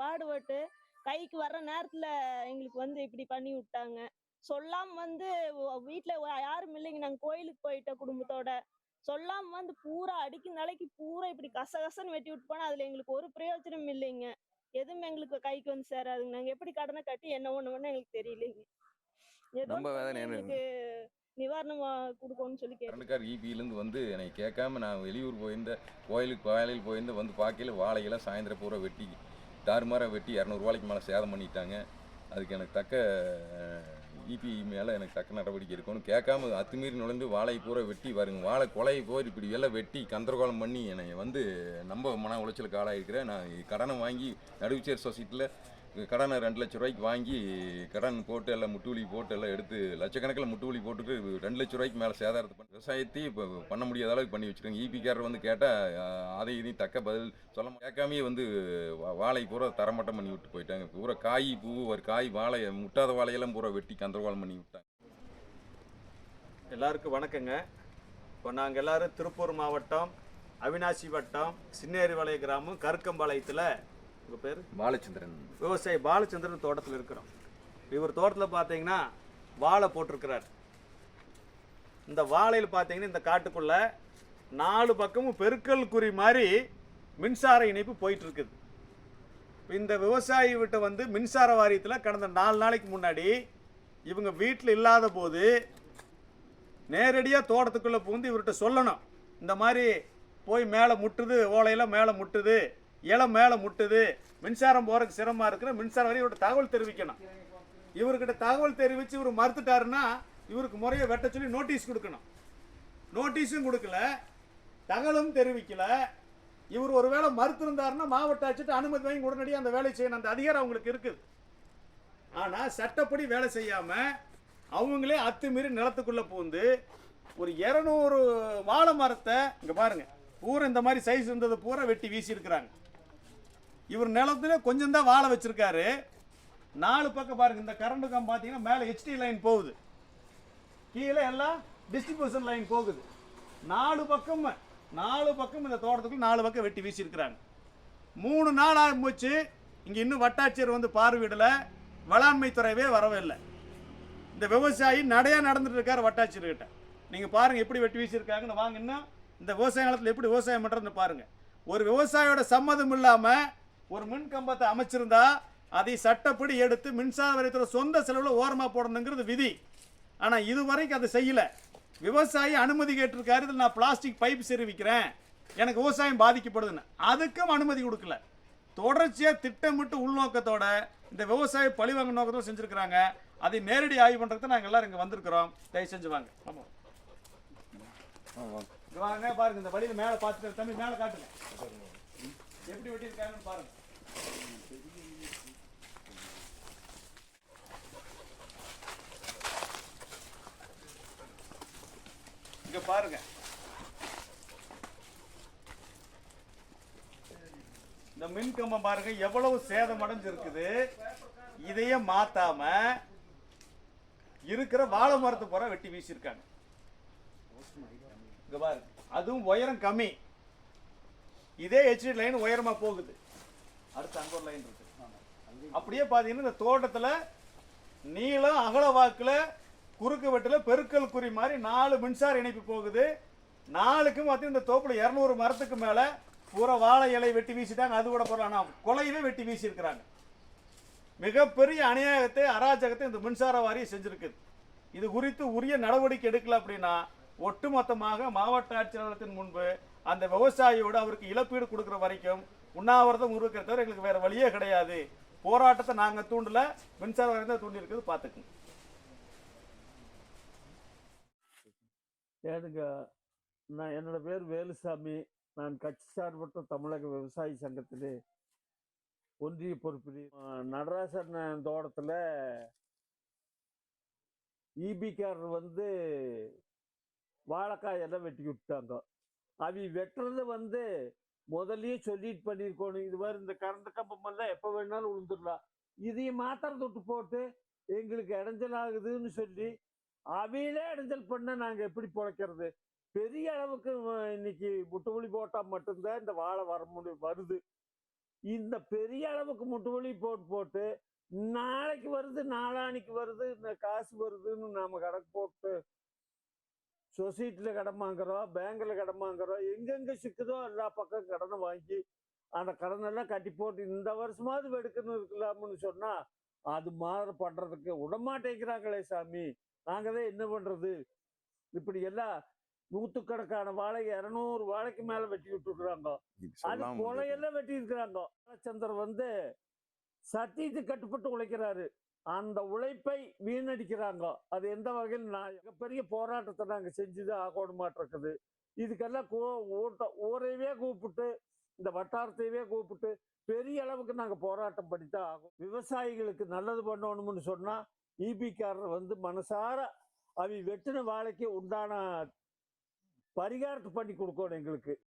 பாடுபட்டு கைக்கு வர்ற நேரத்துல எங்களுக்கு வந்து இப்படி பண்ணி விட்டாங்க. சொல்லாம வந்து ஒ- யாரும் இல்லைங்க. நாங்க கோயிலுக்கு போயிட்ட குடும்பத்தோட. சொல்லாம வந்து பூரா அடிக்கும் நாளைக்கு பூரா இப்படி கசகசன்னு வெட்டி விட்டு போனா அதுல எங்களுக்கு ஒரு பிரயோஜனம் இல்லைங்க. எதுவும் எங்களுக்கு கைக்கு வந்து சேராதுங்க. நாங்க எப்படி கடனை கட்டி என்ன பண்ணுவோம்னு எங்களுக்கு தெரியலைங்க. ஏதோ ஒண்ணு எங்களுக்கு நிவாரணம் கொடுக்கணும்னு சொல்லி கேட்டோம் கரண்டுக்கார் இபியிலேருந்து வந்து என்னை கேட்காம நான் வெளியூர் போயிருந்த கோயிலுக்கு கோயிலுக்கு போயிருந்த வந்து பார்க்கையில வாழையெல்லாம் சாயந்தரம் பூரா வெட்டி தாறுமாறாக வெட்டி இரநூறுவாய்க்கு மேலே சேதம் பண்ணிட்டாங்க. அதுக்கு எனக்கு தக்க இபி மேலே எனக்கு தக்க நடவடிக்கை இருக்கணும் கேட்காம அத்துமீறி நுழைந்து வாழை பூரா வெட்டி வருங்க வாழை கொலையை போய் இப்படி எல்லாம் வெட்டி கந்தரகோலம் பண்ணி என்னை வந்து ரொம்ப மன உளைச்சலுக்கு ஆளாயிருக்கிறேன். நான் கடனை வாங்கி நடுவுச்சேர் சொசைட்டியில் கடனை ரெண்டு லட்ச ரூபாய்க்கு வாங்கி கடன் போட்டு எல்லாம் முட்டுவலி போட்டு எல்லாம் எடுத்து லட்சக்கணக்கில் முட்டுவலி போட்டுட்டு ரெண்டு லட்ச ரூபாய்க்கு மேலே சேதாரத்தை பண்ணி விவசாயத்தையும் இப்போ பண்ண முடியாத அளவுக்கு பண்ணி வச்சுருக்காங்க. ஈபிக்காரர் வந்து கேட்டால் அதை இதையும் தக்க பதில் சொல்ல கேட்காமையே வந்து வா- வாழை பூரா தரமட்டம் பண்ணி விட்டு போயிட்டாங்க. பூரா காய் பூ ஒரு காய் வாழை முட்டாத வாழையெல்லாம் பூரா வெட்டி கந்தரவாளம் பண்ணி விட்டாங்க. எல்லாருக்கும் வணக்கங்க. இப்போ நாங்கள் எல்லாரும் திருப்பூர் மாவட்டம் அவினாசி வட்டம் சின்னேரிவளை கிராமம் கருக்கம்பாளையத்தில் உங்கள் பேர்? பாலச்சந்திரன். விவசாயி பாலச்சந்திரன் தோட்டத்தில் இருக்கிறோம். இவர் தோட்டத்தில் பார்த்தீங்கன்னா வாழை போட்டிருக்கிறார். இந்த வாழையில் பார்த்தீங்கன்னா இந்த காட்டுக்குள்ள நாலு பக்கமும் பெருக்கல் குறி மாதிரி மின்சார இணைப்பு போயிட்டு இருக்குது இந்த விவசாயி விட்ட வந்து மின்சார வாரியத்தில் கடந்த நாலு நாளைக்கு முன்னாடி இவங்க வீட்டில் இல்லாத போது நேரடியாக தோட்டத்துக்குள்ளே புகுந்து இவர்கிட்ட சொல்லணும். இந்த மாதிரி போய் மேலே முட்டுது ஓலையெல்லாம் மேலே முட்டுது இலம் மேலே முட்டுது. மின்சாரம் போகிறதுக்கு சிரமமாக இருக்கிற மின்சாரம் வரை இவர்கிட்ட தகவல் தெரிவிக்கணும். இவர்கிட்ட தகவல் தெரிவித்து இவர் மறுத்துட்டாருன்னா இவருக்கு முறையை வெட்ட சொல்லி நோட்டீஸ் கொடுக்கணும். நோட்டீஸும் கொடுக்கல. தகவலும் தெரிவிக்கல. இவர் ஒரு வேளை மறுத்திருந்தாருன்னா மாவட்ட ஆட்சிட்டு அனுமதி வாங்கி உடனடியாக அந்த வேலை செய்யணும். அந்த அதிகாரம் அவங்களுக்கு இருக்குது. ஆனால் சட்டப்படி வேலை செய்யாமல் அவங்களே அத்துமீறி நிலத்துக்குள்ளே பூந்து ஒரு இரநூறு வாழை மரத்தை இங்கே பாருங்க பூரா இந்த மாதிரி சைஸ் இருந்தது பூரா வெட்டி வீசியிருக்கிறாங்க. இவர் நிலத்துல கொஞ்சம் தான் வாழை வச்சிருக்காரு. நாலு பக்கம் பாருங்க இந்த கரண்ட் கம் பார்த்தீங்கன்னா மேலே ஹெச்டி லைன் போகுது. கீழே எல்லாம் டிஸ்ட்ரிபியூஷன் லைன் போகுது. நாலு பக்கம் நாலு பக்கம் இந்த தோட்டத்துக்குள்ள நாலு பக்கம் வெட்டி வீசியிருக்கிறாங்க. மூணு நாள் ஆகி போச்சு இங்கே இன்னும் வட்டாட்சியர் வந்து பார்வையிடலை. வேளாண்மை துறையவே வரவே இல்லை. இந்த விவசாயி நடையாக நடந்துட்டு இருக்காரு வட்டாட்சியர்கிட்ட. நீங்கள் பாருங்கள் எப்படி வெட்டி வீசியிருக்காங்கன்னு வாங்க இன்னும். இந்த விவசாய நிலத்தில் எப்படி விவசாயம் பண்ணுறதுன்னு பாருங்கள் ஒரு விவசாயியோட சம்மதம் இல்லாமல் ஒரு மின் கம்பத்தை அமைச்சிருந்தா அதை சட்டப்படி எடுத்து மின்சார வரித்துறை சொந்த செலவில் ஓரமாக போடணுங்கிறது விதி. ஆனால் இதுவரைக்கும் அதை செய்யல. விவசாயி அனுமதி கேட்டிருக்காரு இதில் நான் பிளாஸ்டிக் பைப் செருவிக்கிறேன் எனக்கு விவசாயம் பாதிக்கப்படுதுன்னு. அதுக்கும் அனுமதி கொடுக்கல. தொடர்ச்சியாக திட்டமிட்டு உள்நோக்கத்தோட இந்த விவசாய பழிவாங்க நோக்கத்தோடு செஞ்சுருக்கிறாங்க. அதை நேரடி ஆய்வு பண்ணுறதுக்கு நாங்கள் எல்லாரும் இங்கே வந்திருக்கிறோம். தயவு செஞ்சு வாங்க. ஆமாம் வாங்க பாருங்க இந்த வழியில் மேலே பார்த்துட்டு தம்பி மேலே காட்டுங்க. எப்படி வெட்டியிருக்காங்கன்னு பாருங்கள் இங்க பாருங்க. இந்த மின் கம்பம் பாருங்க எவ்வளவு சேதம் அடைஞ்சிருக்குது. இதையே மாத்தாம இருக்கிற வாழை மரத்து பூரா வெட்டி வீசியிருக்காங்க. இங்க பாருங்க. அதுவும் உயரம் கம்மி. இதே ஹெச்டி லைன் உயரமா போகுது. அடுத்து அங்க ஒரு லைன் இருக்கு. அப்படியே பாத்தீங்கன்னா இந்த தோட்டத்துல நீளம் அகல வாக்குல குறுக்கு வெட்டுல பெருக்கல் குறி மாதிரி நாலு மின்சார இணைப்பு போகுது. நாலுக்கும் பார்த்தீங்கன்னா இந்த தோப்புல இரநூறு மரத்துக்கு மேல பூரா வாழை இலை வெட்டி வீசிட்டாங்க. அது கூட போறலாம் ஆனா கொலையவே வெட்டி வீசியிருக்கிறாங்க. மிகப்பெரிய அநியாயத்தை அராஜகத்தை இந்த மின்சார வாரியம் செஞ்சிருக்குது இது குறித்து உரிய நடவடிக்கை எடுக்கல அப்படின்னா ஒட்டுமொத்தமாக மாவட்ட ஆட்சியாளத்தின் முன்பு அந்த விவசாயியோடு அவருக்கு இழப்பீடு கொடுக்குற வரைக்கும் உண்ணாவிரதம் உருவாக்கிற தவிர எங்களுக்கு வேற வழியே கிடையாது. போராட்டத்தை நாங்கள் தூண்டல மின்சார வாரியம் தான் தூண்டி இருக்கிறது பார்த்துக்குங்க. ஏனுங்க நான் என்னோட பேர் வேலுசாமி. நான் கட்சி சார்பற்ற தமிழக விவசாயி சங்கத்திலே ஒன்றிய பொறுப்பில் நடராசன் தோட்டத்தில் ஈபிக்காரர் வந்து வாழைக்காய் எல்லாம் வெட்டி விட்டாங்க அவி வெட்டுறது வந்து முதல்லயே சொல்லிட்டு பண்ணியிருக்கணும் இது மாதிரி இந்த கரண்ட் கம்பம் எல்லாம் எப்போ வேணாலும் விழுந்துடலாம் இதையும் மாத்திரை தொட்டு போட்டு எங்களுக்கு இடைஞ்சல் ஆகுதுன்னு சொல்லி அவையிலே இடைஞ்சல் பண்ண நாங்கள் எப்படி பிழைக்கிறது? பெரிய அளவுக்கு இன்னைக்கு முட்டுமொழி போட்டால் மட்டும்தான் இந்த வாழை வர முடியும் வருது. இந்த பெரிய அளவுக்கு முட்டு வலி போட்டு போட்டு நாளைக்கு வருது நாளானிக்கு வருது இந்த காசு வருதுன்னு நாம கணக்கு போட்டு சொசைட்டியில் கடன் வாங்குறோம் பேங்க்ல கடன் வாங்குறோம் எங்கெங்க சிக்குதோ எல்லா பக்கம் கடனை வாங்கி அந்த கடனெல்லாம் கட்டி போட்டு இந்த வருஷமாவது எடுக்கணும் இருக்கலாம்னு சொன்னா அது மாதிரி பண்றதுக்கு விடமாட்டேங்கிறாங்களே சாமி. நாங்க தான் என்ன பண்றது? இப்படி எல்லாம் நூத்துக்கணக்கான வாழை இரநூறு வாழைக்கு மேல வெட்டி விட்டுருக்குறாங்க அது கொலையெல்லாம் வெட்டி இருக்கிறாங்க சந்திரன் வந்து சத்தியத்துக்கு கட்டுப்பட்டு உழைக்கிறாரு. அந்த உழைப்பை வீணடிக்கிறாங்க. அது எந்த வகையில் நான் மிகப்பெரிய போராட்டத்தை நாங்கள் செஞ்சுதான் ஆகணுமாட்டிருக்குது இதுக்கெல்லாம் கூ ஊட்ட ஊரையவே கூப்பிட்டு இந்த வட்டாரத்தையவே கூப்பிட்டு பெரிய அளவுக்கு நாங்கள் போராட்டம் பண்ணித்தான் ஆகும் விவசாயிகளுக்கு நல்லது பண்ணணும்னு சொன்னால் ஈபிக்காரர் வந்து மனசார அவி வெட்டின வாழைக்கு உண்டான பரிகாரத்தை பண்ணி கொடுக்கணும் எங்களுக்கு.